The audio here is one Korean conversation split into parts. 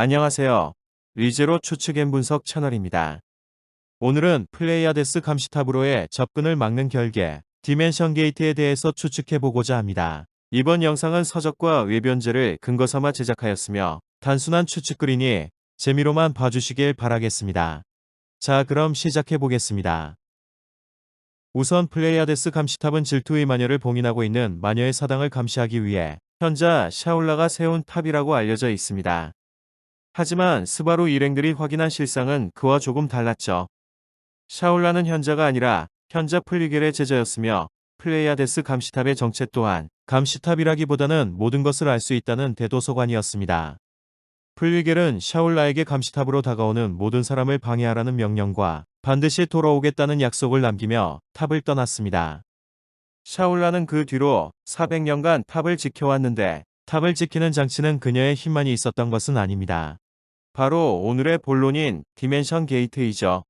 안녕하세요. 리제로 추측 앤 분석 채널입니다. 오늘은 플레이아데스 감시탑으로의 접근을 막는 결계, 디멘션 게이트에 대해서 추측해 보고자 합니다. 이번 영상은 서적과 외변제를 근거 삼아 제작하였으며 단순한 추측글이니 재미로만 봐주시길 바라겠습니다. 자 그럼 시작해 보겠습니다. 우선 플레이아데스 감시탑은 질투의 마녀를 봉인하고 있는 마녀의 사당을 감시하기 위해 현자 샤올라가 세운 탑이라고 알려져 있습니다. 하지만 스바루 일행들이 확인한 실상은 그와 조금 달랐죠. 샤올라는 현자가 아니라 현자 플리겔의 제자였으며 플레이아데스 감시탑의 정체 또한 감시탑이라기보다는 모든 것을 알 수 있다는 대도서관이었습니다. 플리겔은 샤올라에게 감시탑으로 다가오는 모든 사람을 방해하라는 명령과 반드시 돌아오겠다는 약속을 남기며 탑을 떠났습니다. 샤올라는 그 뒤로 400년간 탑을 지켜왔는데 탑을 지키는 장치는 그녀의 힘만이 있었던 것은 아닙니다. 바로 오늘의 본론인 디멘션 게이트이죠.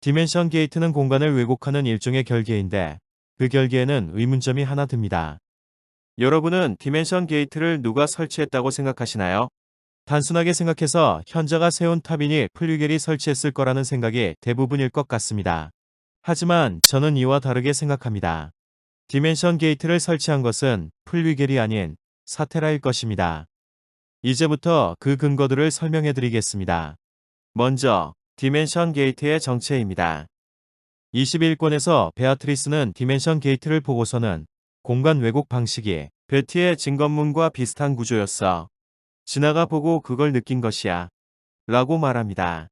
디멘션 게이트는 공간을 왜곡하는 일종의 결계인데 그 결계에는 의문점이 하나 듭니다. 여러분은 디멘션 게이트를 누가 설치했다고 생각하시나요? 단순하게 생각해서 현자가 세운 탑이니 플류겔이 설치했을 거라는 생각이 대부분일 것 같습니다. 하지만 저는 이와 다르게 생각합니다. 디멘션 게이트를 설치한 것은 플류겔이 아닌 사테라일 것입니다. 이제부터 그 근거들을 설명해 드리겠습니다. 먼저 디멘션 게이트의 정체입니다. 21권에서 베아트리스는 디멘션 게이트를 보고서는 공간 왜곡 방식이 베티의 진검문과 비슷한 구조였어. 지나가 보고 그걸 느낀 것이야. 라고 말합니다.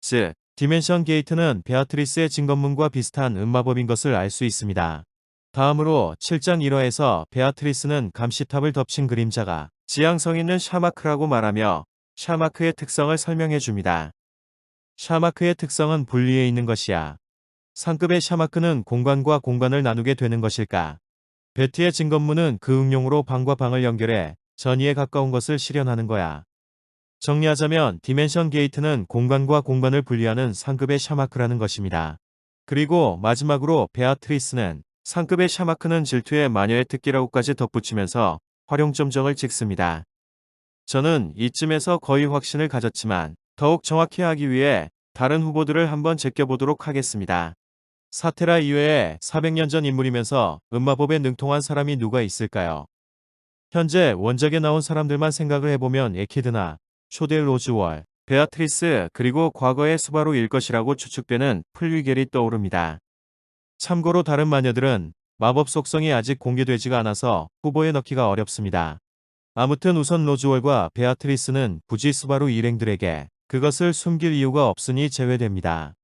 즉, 디멘션 게이트는 베아트리스의 진검문과 비슷한 음마법인 것을 알 수 있습니다. 다음으로 7장 1화에서 베아트리스는 감시탑을 덮친 그림자가 지향성 있는 샤마크라고 말하며 샤마크의 특성을 설명해 줍니다. 샤마크의 특성은 분리해 있는 것이야. 상급의 샤마크는 공간과 공간을 나누게 되는 것일까? 베티의 증거문은 그 응용으로 방과 방을 연결해 전이에 가까운 것을 실현하는 거야. 정리하자면 디멘션 게이트는 공간과 공간을 분리하는 상급의 샤마크라는 것입니다. 그리고 마지막으로 베아트리스는 상급의 샤마크는 질투의 마녀의 특기라고까지 덧붙이면서 활용점정을 찍습니다. 저는 이쯤에서 거의 확신을 가졌지만 더욱 정확히 하기 위해 다른 후보들을 한번 제껴보도록 하겠습니다. 사테라 이외에 400년 전 인물이면서 음마법에 능통한 사람이 누가 있을까요? 현재 원작에 나온 사람들만 생각을 해보면 에키드나 쇼델 로즈월, 베아트리스 그리고 과거의 스바루일 것이라고 추측되는 플위겔이 떠오릅니다. 참고로 다른 마녀들은 마법 속성이 아직 공개되지가 않아서 후보에 넣기가 어렵습니다. 아무튼 우선 로즈월과 베아트리스는 굳이 스바루 일행들에게 그것을 숨길 이유가 없으니 제외됩니다.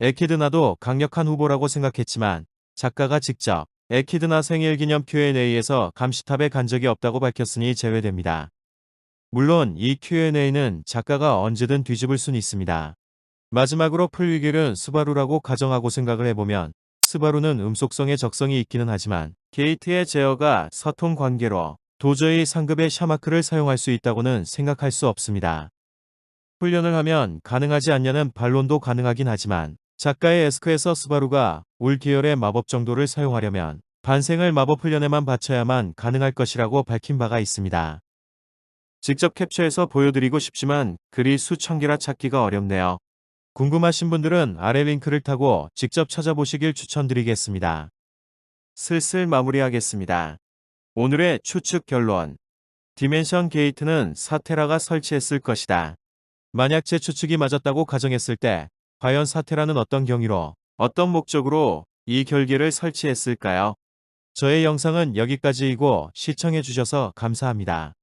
에키드나도 강력한 후보라고 생각했지만 작가가 직접 에키드나 생일 기념 Q&A에서 감시탑에 간 적이 없다고 밝혔으니 제외됩니다. 물론 이 Q&A는 작가가 언제든 뒤집을 순 있습니다. 마지막으로 풀위길은 스바루라고 가정하고 생각을 해보면 스바루는 음속성의 적성이 있기는 하지만 게이트의 제어가 서통 관계로 도저히 상급의 샤마크를 사용할 수 있다고는 생각할 수 없습니다. 훈련을 하면 가능하지 않냐는 반론도 가능하긴 하지만 작가의 에스크에서 스바루가 울 계열의 마법 정도를 사용하려면 반생을 마법 훈련에만 바쳐야만 가능할 것이라고 밝힌 바가 있습니다. 직접 캡처해서 보여드리고 싶지만 글이 수천 개라 찾기가 어렵네요. 궁금하신 분들은 아래 링크를 타고 직접 찾아보시길 추천드리겠습니다. 슬슬 마무리하겠습니다. 오늘의 추측 결론. 디멘션 게이트는 사테라가 설치했을 것이다. 만약 제 추측이 맞았다고 가정했을 때 과연 사테라는 어떤 경위로 어떤 목적으로 이 결계를 설치했을까요? 저의 영상은 여기까지이고 시청해주셔서 감사합니다.